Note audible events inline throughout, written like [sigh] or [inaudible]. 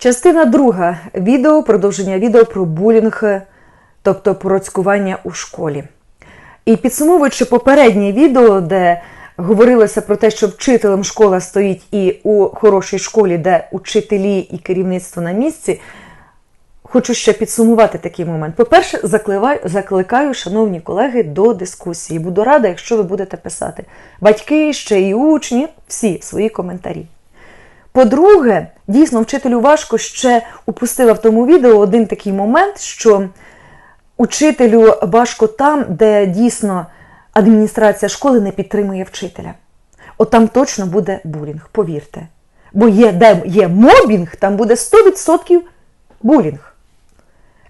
Частина друга відео, продовження відео про булінг, тобто про цькування у школі. І підсумовуючи попереднє відео, де говорилося про те, що вчителем школа стоїть і у хорошій школі, де учителі і керівництво на місці, хочу ще підсумувати такий момент. По-перше, закликаю, шановні колеги, до дискусії. Буду рада, якщо ви будете писати. Батьки, ще й учні, всі свої коментарі. По-друге, дійсно, вчителю важко ще упустила в тому відео один такий момент, що учителю важко там, де дійсно адміністрація школи не підтримує вчителя. От там точно буде булінг, повірте. Бо є, де є мобінг, там буде 100% булінг.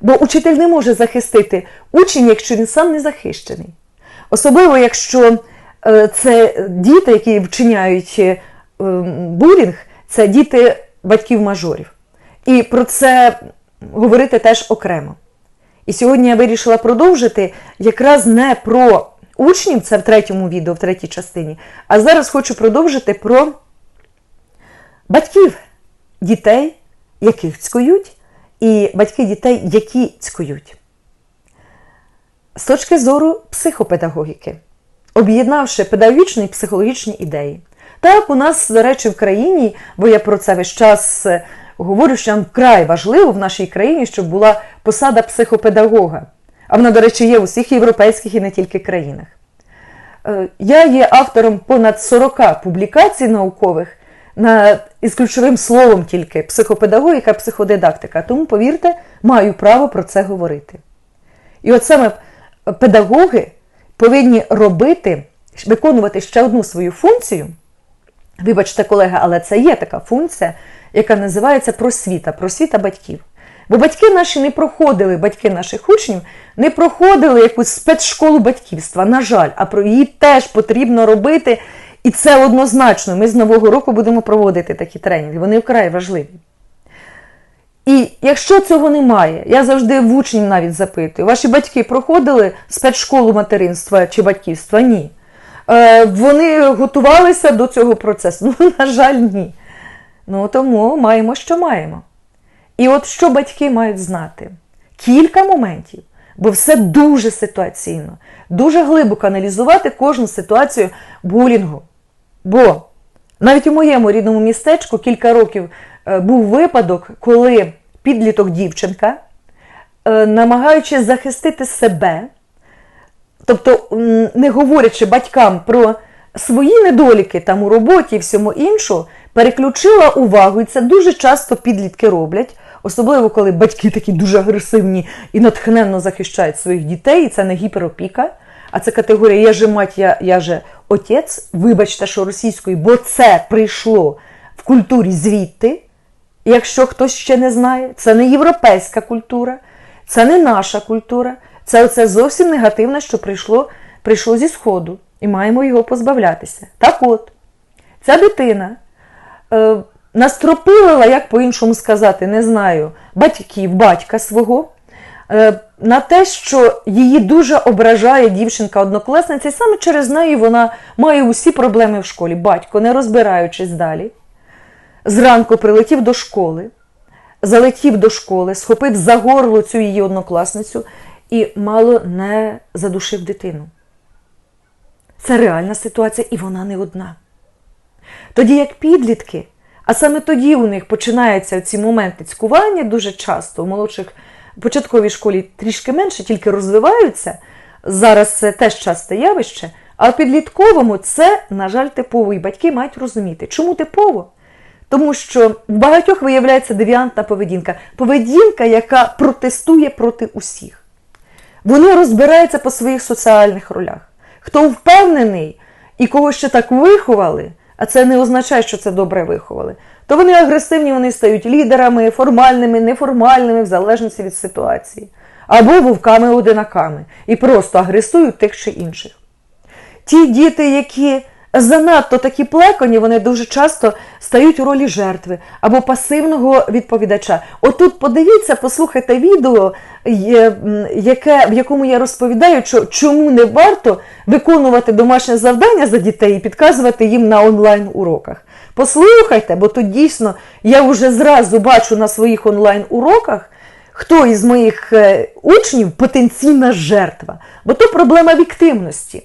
Бо учитель не може захистити учень, якщо він сам не захищений. Особливо, якщо е, це діти, які вчиняють е, булінг, це діти батьків-мажорів. І про це говорити теж окремо. І сьогодні я вирішила продовжити якраз не про учнів, це в третьому відео, в третій частині, а зараз хочу продовжити про батьків дітей, яких цькують, і батьки дітей, які цькують. З точки зору психопедагогіки, об'єднавши педагогічні і психологічні ідеї. Так, у нас, до речі, в країні, бо я про це весь час говорю, що нам вкрай важливо в нашій країні, щоб була посада психопедагога. А вона, до речі, є в усіх європейських і не тільки країнах. Я є автором понад 40 публікацій наукових на, із ключовим словом тільки психопедагогіка, психодидактика. Тому, повірте, маю право про це говорити. І от саме педагоги повинні робити, виконувати ще одну свою функцію. Вибачте, колеги, але це є така функція, яка називається просвіта, просвіта батьків. Бо батьки наші не проходили, батьки наших учнів не проходили якусь спецшколу батьківства, на жаль, а про її теж потрібно робити. І це однозначно. Ми з Нового року будемо проводити такі тренінги. Вони вкрай важливі. І якщо цього немає, я завжди в учнів навіть запитую, ваші батьки проходили спецшколу материнства чи батьківства? Ні. Е, вони готувалися до цього процесу. [laughs] Ну, на жаль, ні. Ну, тому маємо, що маємо. І от що батьки мають знати? Кілька моментів, бо все дуже ситуаційно, дуже глибоко аналізувати кожну ситуацію булінгу. Бо навіть у моєму рідному містечку кілька років був випадок, коли підліток дівчинка, намагаючись захистити себе, тобто не говорячи батькам про свої недоліки там у роботі і всьому іншому, переключила увагу, і це дуже часто підлітки роблять, особливо коли батьки такі дуже агресивні і натхненно захищають своїх дітей, і це не гіперопіка. А це категорія я же мать, я, я же отець, вибачте, що російською, бо це прийшло в культурі звідти. Якщо хтось ще не знає, це не європейська культура, це не наша культура, це оце зовсім негативне, що прийшло, прийшло зі Сходу, і маємо його позбавлятися. Так от, ця дитина е, настропилила, як по-іншому сказати, не знаю, батьків, батька свого на те, що її дуже ображає дівчинка-однокласниця, і саме через неї вона має усі проблеми в школі. Батько, не розбираючись далі, зранку прилетів до школи, залетів до школи, схопив за горло цю її однокласницю і мало не задушив дитину. Це реальна ситуація, і вона не одна. Тоді як підлітки, а саме тоді у них починаються ці моменти цькування дуже часто у молодших в початковій школі трішки менше, тільки розвиваються. Зараз це теж часте явище. А в підлітковому це, на жаль, типово. І батьки мають розуміти. Чому типово? Тому що в багатьох виявляється девіантна поведінка. Поведінка, яка протестує проти усіх. Вони розбираються по своїх соціальних ролях. Хто впевнений і кого ще так виховали, а це не означає, що це добре виховали, то вони агресивні, вони стають лідерами, формальними, неформальними, в залежності від ситуації. Або вовками-одинаками і просто агресують тих чи інших. Ті діти, які занадто такі плекані, вони дуже часто стають у ролі жертви або пасивного відповідача. Отут подивіться, послухайте відео, яке, в якому я розповідаю, чому не варто виконувати домашнє завдання за дітей і підказувати їм на онлайн-уроках. Послухайте, бо тут дійсно я вже зразу бачу на своїх онлайн-уроках, хто із моїх е, учнів потенційна жертва. Бо то проблема віктивності.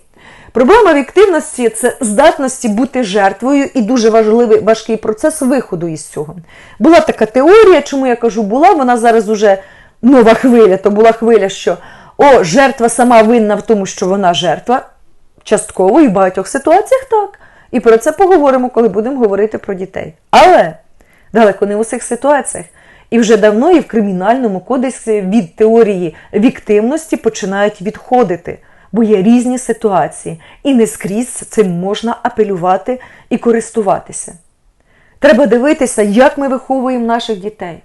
Проблема віктивності це здатності бути жертвою і дуже важливий важкий процес виходу із цього. Була така теорія, чому я кажу, була, вона зараз уже нова хвиля, то була хвиля, що о, жертва сама винна в тому, що вона жертва. Частково і в багатьох ситуаціях так. І про це поговоримо, коли будемо говорити про дітей. Але далеко не в усіх ситуаціях. І вже давно і в кримінальному кодексі від теорії віктивності починають відходити, бо є різні ситуації, і не скрізь цим можна апелювати і користуватися. Треба дивитися, як ми виховуємо наших дітей.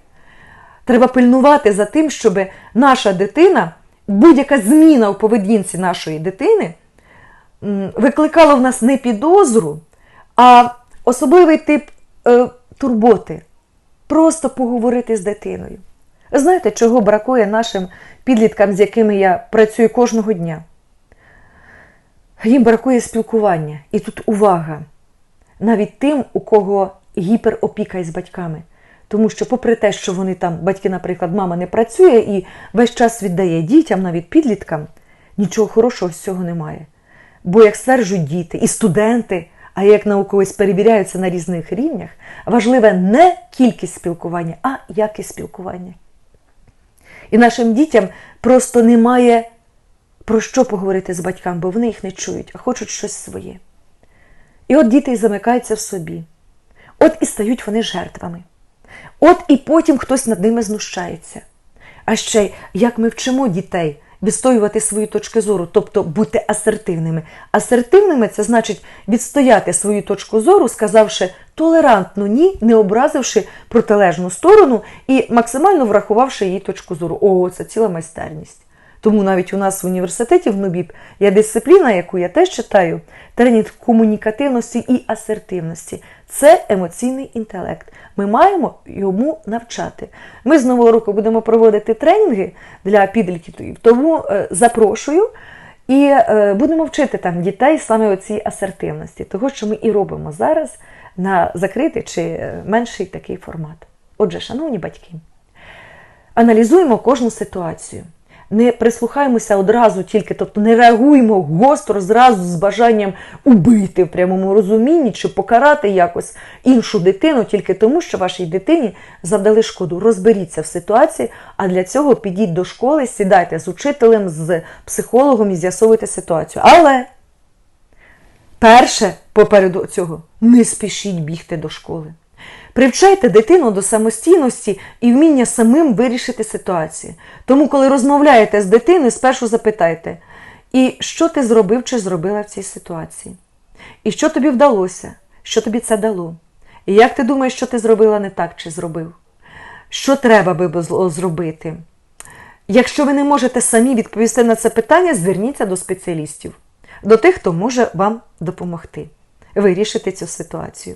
Треба пильнувати за тим, щоб наша дитина, будь-яка зміна в поведінці нашої дитини викликала в нас не підозру, а особливий тип е, турботи. Просто поговорити з дитиною. Знаєте, чого бракує нашим підліткам, з якими я працюю кожного дня? Їм бракує спілкування. І тут увага. Навіть тим, у кого гіперопіка із батьками. Тому що, попри те, що вони там, батьки, наприклад, мама не працює і весь час віддає дітям, навіть підліткам, нічого хорошого з цього немає. Бо, як стверджують діти і студенти, а як науковець перевіряються на різних рівнях, важливе не кількість спілкування, а якість спілкування. І нашим дітям просто немає про що поговорити з батьками, бо вони їх не чують, а хочуть щось своє. І от діти замикаються в собі. От і стають вони жертвами. От і потім хтось над ними знущається. А ще як ми вчимо дітей відстоювати свої точки зору, тобто бути асертивними. Асертивними це значить відстояти свою точку зору, сказавши толерантно ні, не образивши протилежну сторону і максимально врахувавши її точку зору. О, це ціла майстерність. Тому навіть у нас в університеті в НУБІП є дисципліна, яку я теж читаю, тренінг комунікативності і асертивності. Це емоційний інтелект. Ми маємо йому навчати. Ми з нового року будемо проводити тренінги для підлітків, тому е, запрошую і е, будемо вчити там дітей саме оцій асертивності, того, що ми і робимо зараз на закритий чи е, менший такий формат. Отже, шановні батьки, аналізуємо кожну ситуацію не прислухаємося одразу тільки, тобто не реагуємо гостро зразу з бажанням убити в прямому розумінні чи покарати якось іншу дитину тільки тому, що вашій дитині завдали шкоду. Розберіться в ситуації, а для цього підіть до школи, сідайте з учителем, з психологом і з'ясовуйте ситуацію. Але перше попереду цього не спішіть бігти до школи. Привчайте дитину до самостійності і вміння самим вирішити ситуацію. Тому, коли розмовляєте з дитиною, спершу запитайте, і що ти зробив чи зробила в цій ситуації? І що тобі вдалося? Що тобі це дало? І як ти думаєш, що ти зробила не так чи зробив? Що треба би зробити? Якщо ви не можете самі відповісти на це питання, зверніться до спеціалістів, до тих, хто може вам допомогти вирішити цю ситуацію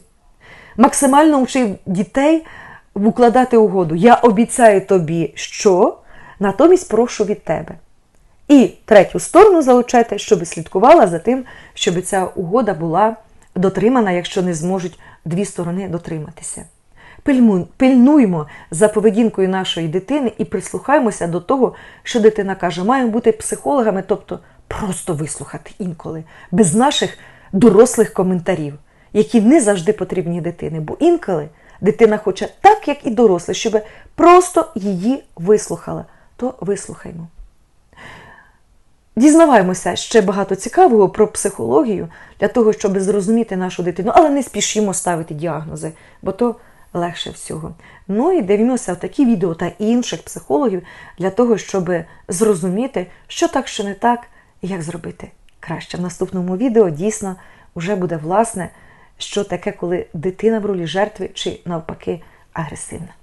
максимально вчив дітей укладати угоду. Я обіцяю тобі, що натомість прошу від тебе. І третю сторону залучайте, щоб слідкувала за тим, щоб ця угода була дотримана, якщо не зможуть дві сторони дотриматися. Пильнуймо за поведінкою нашої дитини і прислухаємося до того, що дитина каже, маємо бути психологами, тобто просто вислухати інколи, без наших дорослих коментарів які не завжди потрібні дитини. Бо інколи дитина хоче так, як і дорослий, щоб просто її вислухала. То вислухаймо. Дізнаваємося ще багато цікавого про психологію для того, щоб зрозуміти нашу дитину, але не спішимо ставити діагнози, бо то легше всього. Ну і дивимося в такі відео та інших психологів для того, щоб зрозуміти, що так, що не так, і як зробити краще. В наступному відео дійсно вже буде власне що таке, коли дитина в ролі жертви чи навпаки агресивна.